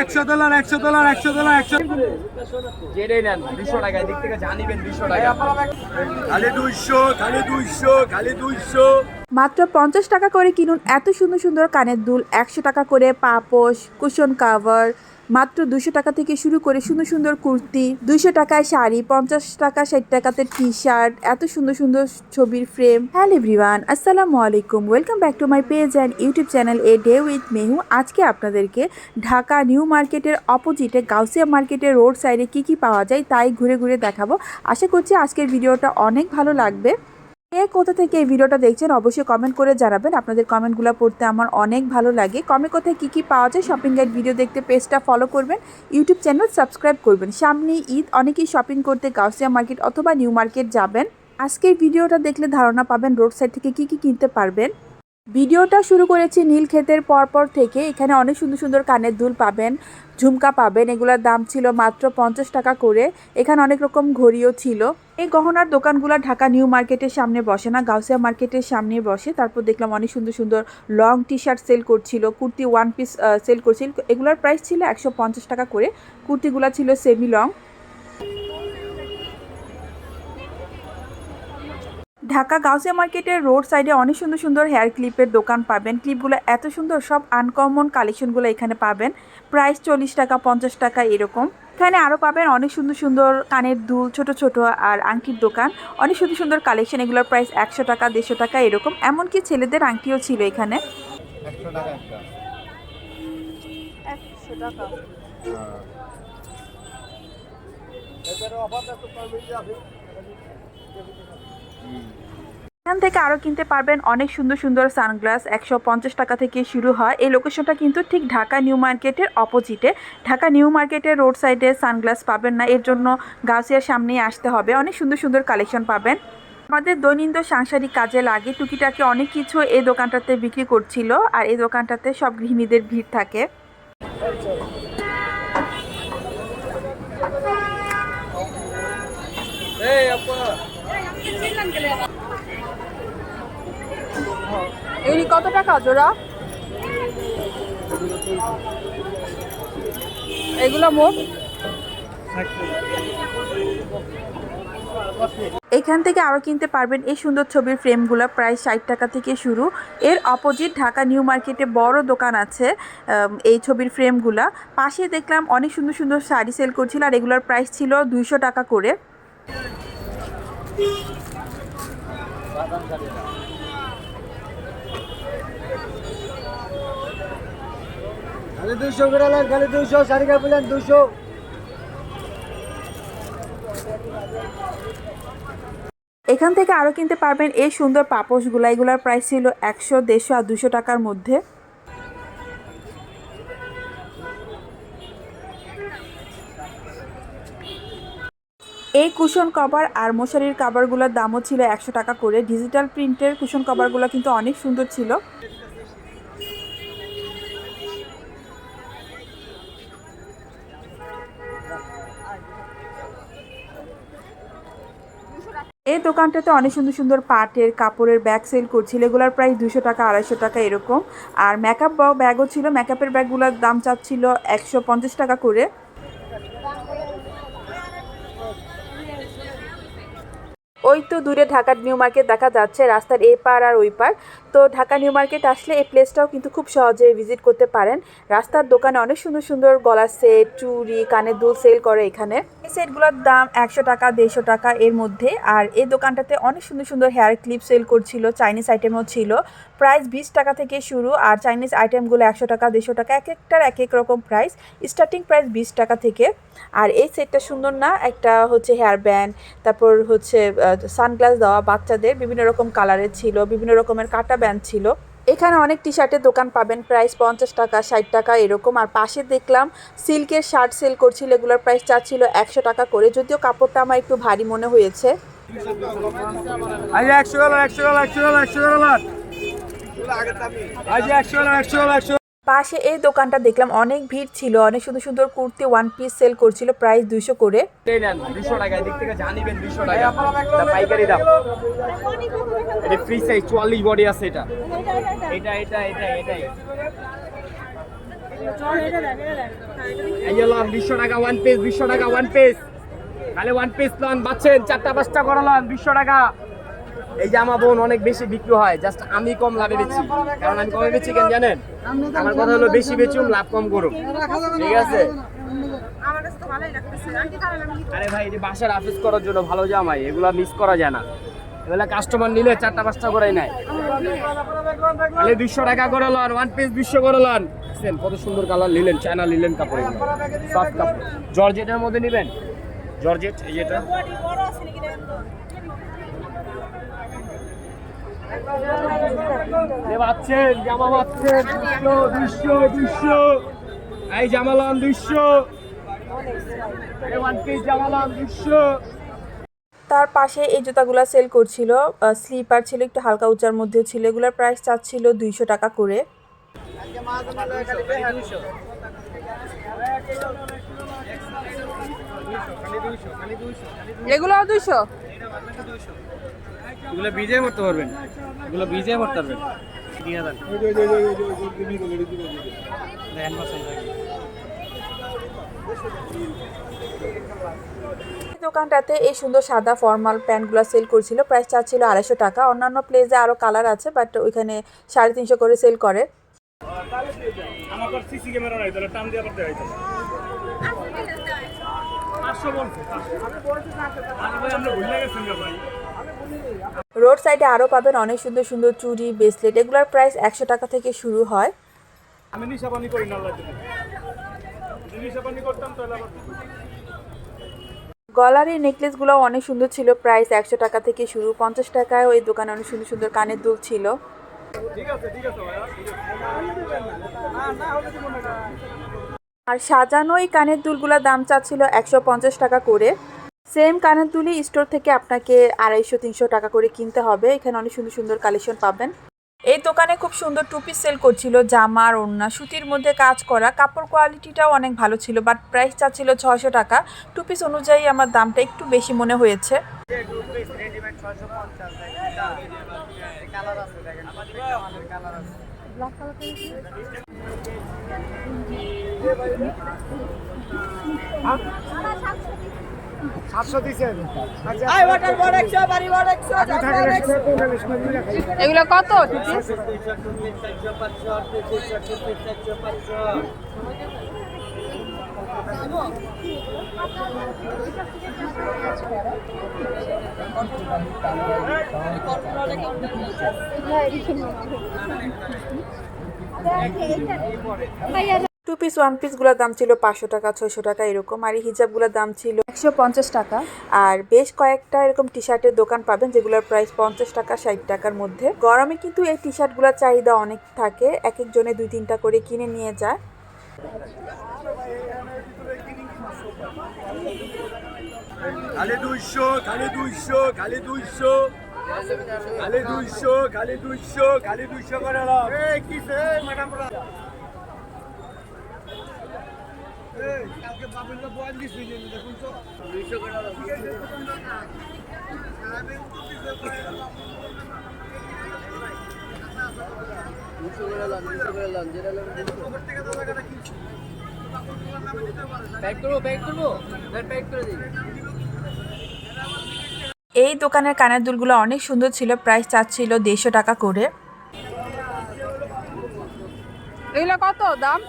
একশো ডলার একশো ডলার একশো ডলার একশো যেটাই নেন দুশো টাকা এদিক থেকে জানিবেন দুশো টাকা। খালি দুইশো খালি দুইশো খালি দুইশো। মাত্র পঞ্চাশ টাকা করে কিনুন এত সুন্দর সুন্দর কানের দুল একশো টাকা করে পাপোশ কুশন কাভার মাত্র দুশো টাকা থেকে শুরু করে সুন্দর সুন্দর কুর্তি, দুইশো টাকায় শাড়ি, পঞ্চাশ টাকা, ষাট টাকাতে টি শার্ট এত সুন্দর সুন্দর ছবির ফ্রেম হ্যালো এভরিওয়ান আসসালামু আলাইকুম। Welcome back to my page and YouTube channel a day with Mehu আজকে আপনাদেরকে ঢাকা নিউ মার্কেটের অপোজিটে গাউসিয়া মার্কেটের রোড সাইডে কি কি পাওয়া যায় তাই ঘুরে ঘুরে দেখাবো। আশা করছি আজকের ভিডিওটা অনেক ভালো লাগবে। কে কোথা থেকে এই ভিডিওটা দেখছেন অবশ্যই কমেন্ট করে জানাবেন। আপনাদের কমেন্টগুলো পড়তে আমার অনেক ভালো লাগে। কমে কোথায় কী কী পাওয়া যায় শপিং গাইড ভিডিও দেখতে পেজটা ফলো করবেন ইউটিউব চ্যানেল সাবস্ক্রাইব করবেন। সামনে ঈদ, অনেকেই শপিং করতে গাউসিয়া মার্কেট অথবা নিউ মার্কেট যাবেন। আজকের ভিডিওটা দেখলে ধারণা পাবেন রোড সাইড থেকে কী কী কিনতে পারবেন। ভিডিওটা শুরু করেছি নীল ক্ষেতের পরপর থেকে। এখানে অনেক সুন্দর সুন্দর কানের দুল পাবেন, ঝুমকা পাবেন। এগুলোর দাম ছিল মাত্র পঞ্চাশ টাকা করে। এখানে অনেক রকম ঘড়িও ছিল। এই গহনার দোকানগুলো ঢাকা নিউ মার্কেটের সামনে বসে না, গাউসিয়া মার্কেটের সামনে বসে। তারপর দেখলাম অনেক সুন্দর সুন্দর লং টি শার্ট সেল করছিল, কুর্তি ওয়ান পিস সেল করছিল। এগুলোর প্রাইস ছিল একশো পঞ্চাশ টাকা করে। কুর্তিগুলো ছিল সেমি লং ঢাকা গাউসিয়া মার্কেটের রোড সাইডে অনেক সুন্দর সুন্দর হেয়ার ক্লিপের দোকান পাবেন। ক্লিপগুলো এত সুন্দর সব আনকমন কালেকশনগুলো এখানে পাবেন। প্রাইস চল্লিশ টাকা পঞ্চাশ টাকা এরকম। এখানে আরও পাবেন অনেক সুন্দর সুন্দর কানের দুল ছোট ছোট আর আংটির দোকান। অনেক সুন্দর সুন্দর কালেকশন এগুলোর প্রাইস একশো টাকা দেড়শো টাকা এরকম। এমনকি ছেলেদের আংটিও ছিল এখানে। টাকা এখান থেকে আরও কিনতে পারবেন অনেক সুন্দর সুন্দর সানগ্লাস। একশো পঞ্চাশ টাকা থেকে শুরু হয়। এই লোকেশনটা কিন্তু ঠিক ঢাকা নিউ মার্কেটের অপোজিটে ঢাকা নিউ মার্কেটের রোড সাইডে সানগ্লাস পাবেন না। এর জন্য গাছিয়ার সামনেই আসতে হবে। অনেক সুন্দর সুন্দর কালেকশন পাবেন। আমাদের দৈনন্দিন সাংসারিক কাজে লাগে। টুকিটাকি অনেক কিছু এই দোকানটাতে বিক্রি করছিল আর এই দোকানটাতে সব গৃহিণীদের ভিড় থাকে। এই এগুলি কত টাকা জোড়া? এগুলো মোট? এখান থেকে আরও কিনতে পারবেন এই সুন্দর ছবির ফ্রেমগুলো, প্রায় ষাট টাকা থেকে শুরু। এর অপোজিট ঢাকা নিউ মার্কেটে বড় দোকান আছে এই ছবির ফ্রেমগুলা। পাশে দেখলাম অনেক সুন্দর সুন্দর শাড়ি সেল করছিল আর এগুলোর প্রাইস ছিল দুইশো টাকা করে। খালি শাড়ি কাপড় দুইশো এখান থেকে আরও কিনতে পারবেন এই সুন্দর পাপোশগুলো। এগুলোর প্রাইস ছিল একশো, দেড়শো আর দুশো টাকার মধ্যে। এই কুশন কভার আর মশারির কাভারগুলোর দামও ছিল একশো টাকা করে। ডিজিটাল প্রিন্টের কুশন কভারগুলো কিন্তু অনেক সুন্দর ছিল। এই দোকানটাতে অনেক সুন্দর সুন্দর পাটের, কাপড়ের ব্যাগ সেল করছিল। এগুলোর প্রায় দুশো টাকা, আড়াইশো টাকা এরকম। আর মেকআপ ব্যাগও ছিল। মেকআপের ব্যাগগুলোর দাম চাচ্ছিল একশো পঞ্চাশ টাকা করে। ওই তো দূরে ঢাকার নিউ মার্কেট দেখা যাচ্ছে, রাস্তার এই পার আর ওই পার। তো ঢাকা নিউ মার্কেট আসলে এই প্লেসটাও কিন্তু খুব সহজে ভিজিট করতে পারেন। রাস্তার দোকানে অনেক সুন্দর সুন্দর গলার সেট চুড়ি, কানের দুল সেল করে এখানে। এই সেটগুলোর দাম একশো টাকা, দেড়শো টাকা এর মধ্যে। আর এই দোকানটাতে অনেক সুন্দর সুন্দর হেয়ার ক্লিপ সেল করছিল চাইনিজ আইটেমও ছিল। প্রাইস বিশ টাকা থেকে শুরু। আর চাইনিজ আইটেমগুলো একশো টাকা, দেড়শো টাকা, এক একটার এক এক রকম প্রাইস স্টার্টিং প্রাইস বিশ টাকা থেকে। আর এই সেটটা সুন্দর না? একটা হচ্ছে হেয়ার ব্যান্ড তারপর হচ্ছে সানগ্লাস দেওয়া বাচ্চাদের বিভিন্ন রকম কালারের ছিল, বিভিন্ন রকমের কাটা ব্যান্ড ছিল। এখানে অনেক টি শার্টের দোকান পাবেন প্রাইস পঞ্চাশ টাকা, ষাট টাকা, এরকম। আর পাশে দেখলাম, সিল্কের শার্ট সেল করছিল, এগুলোর প্রাইস চাচ্ছিল একশো টাকা করে। যদিও কাপড়টা আমার একটু ভারী মনে হয়েছে। পাশে এই দোকানটা দেখলাম অনেক ভিড় ছিল, অনেক সুন্দর সুন্দর কুর্তি ওয়ান পিস সেল করছিল প্রাইস দুইশো করে। দুশো টাকা দাম। এটা ফ্রি সাইজ চুয়াল্লিশ টাকা ওয়ান পিস দুশো টাকা ওয়ান ওয়ান পিস চারটা পাঁচটা করে লন দুশো টাকা। এই জামা বোন অনেক বেশি বিক্রি হয় জাস্ট আমি কম লাভে বেচি। কারণ আমি কমে বেচি কেন জানেন? আমার কথা হলো বেশি বেচুম লাভ কম করুম ঠিক আছে? আরে ভাই এটি বাসার অফিস করার জন্য ভালো জামাই এগুলা মিস করা যায় না। এগুলা কাস্টমার নিলে চারটা পাঁচটা করে নেয়। তাহলে দুশো টাকা করে লন ওয়ান পিস দুশো করে লন। দেখছেন কত সুন্দর কালার নিলেন চায়না নিলেন কাপড় সফট কাপড়। জর্জেটের মধ্যে নেবেন? জর্জেট এই যেটা বডি বড় আছে নাকি দেখেন তো এ তার পাশে এই জুতাগুলো সেল করছিল স্লিপার ছিল, একটু হালকা উঁচার মধ্যে ছিল, এগুলোর প্রাইস চাচ্ছিল দুইশো টাকা করে। এগুলো দুইশো? এগুলো বিজে পারবেন। এগুলো বিজে পারবেন। দোকানটাতে এই সুন্দর সাদা ফর্মাল প্যান্টগুলো সেল করছিল। প্রাইস চাচ্ছিল আড়াইশো টাকা। অন্যান্য প্লেসে আরও কালার আছে বাট ওইখানে সাড়ে তিনশো করে সেল করে। আমার রোড সাইডে আরও পাবেন অনেক সুন্দর সুন্দর চুড়ি ব্রেসলেট এগুলোর প্রাইস একশো টাকা থেকে শুরু হয়। আমি করি না করতাম তাহলে গলার এই নেকলেসগুলো অনেক সুন্দর ছিল প্রাইস একশো টাকা থেকে শুরু পঞ্চাশ টাকায় ওই দোকানে অনেক সুন্দর সুন্দর কানের দুল ছিল। আর সাজানো এই কানের দুলগুলোর দাম চাচ্ছিল একশো পঞ্চাশ টাকা করে। সেম কানের দুলই স্টোর থেকে আপনাকে আড়াইশো, তিনশো টাকা করে কিনতে হবে। এখানে অনেক সুন্দর সুন্দর কালেকশন পাবেন। এই দোকানে খুব সুন্দর টু পিস সেল করছিল, জামা আর ওড়না, সুতির মধ্যে কাজ করা। কাপড় কোয়ালিটিটাও অনেক ভালো ছিল বাট প্রাইস চাচ্ছিল ছশো টাকা। টু পিস অনুযায়ী আমার দামটা একটু বেশি মনে হয়েছে। দিচ্ছেন আচ্ছা আই ওয়াটার বড় 100 বড় 100 আপনি থাকেন একশো পঁয়তাল্লিশ মিনিট রাখাই এগুলো কত? টু পিস ওয়ান পিসগুলোর দাম ছিল পাঁচশো টাকা ছয়শো টাকা এরকম। আর এই হিজাবগুলোর দাম ছিল একশো পঞ্চাশ টাকা। আর বেশ কয়েকটা এরকম টি শার্টের দোকান পাবেন যেগুলোর প্রাইস পঞ্চাশ টাকা ষাট টাকার মধ্যে। গরমে কিন্তু এই টি শার্টগুলোর চাহিদা অনেক থাকে এক একজনে দুই তিনটা করে কিনে নিয়ে যায়। খালি দুইশো খালি দুইশো খালি দুইশো। খালি দুইশো খালি দুইশো খালি দুইশো করে এই দোকানের কানের দুলগুলো অনেক সুন্দর ছিল প্রাইস চাচ্ছিল দেড়শো টাকা করে। এগুলো কত দাম?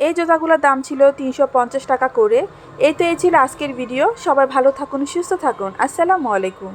এই জুতাগুলোর দাম ছিল তিনশো পঞ্চাশ টাকা করে। এই তো এই ছিল আজকের ভিডিও। সবাই ভালো থাকুন, সুস্থ থাকুন। আসসালামু আলাইকুম।